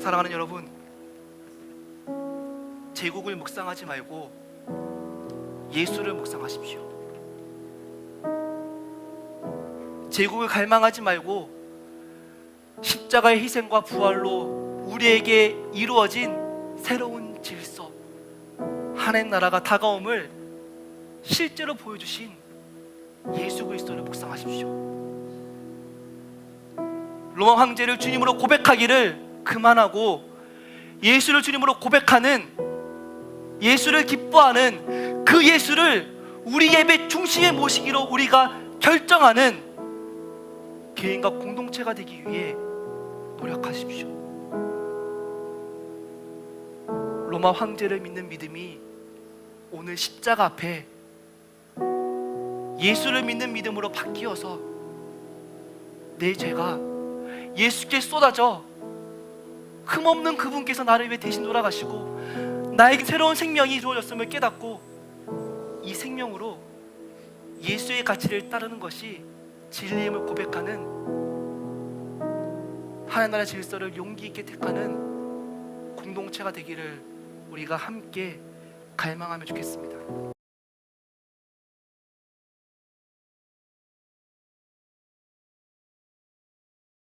사랑하는 여러분, 제국을 묵상하지 말고 예수를 묵상하십시오. 제국을 갈망하지 말고 십자가의 희생과 부활로 우리에게 이루어진 새로운 질서, 하나님 나라가 다가옴을 실제로 보여주신 예수 그리스도를 묵상하십시오. 로마 황제를 주님으로 고백하기를 그만하고 예수를 주님으로 고백하는 예수를 기뻐하는 그 예수를 우리 예배 중심에 모시기로 우리가 결정하는 개인과 공동체가 되기 위해 노력하십시오. 로마 황제를 믿는 믿음이 오늘 십자가 앞에 예수를 믿는 믿음으로 바뀌어서 내 죄가 예수께 쏟아져 흠없는 그분께서 나를 위해 대신 돌아가시고 나에게 새로운 생명이 주어졌음을 깨닫고 이 생명으로 예수의 가치를 따르는 것이 진리임을 고백하는 하나님 나라 질서를 용기 있게 택하는 공동체가 되기를 우리가 함께 갈망하면 좋겠습니다.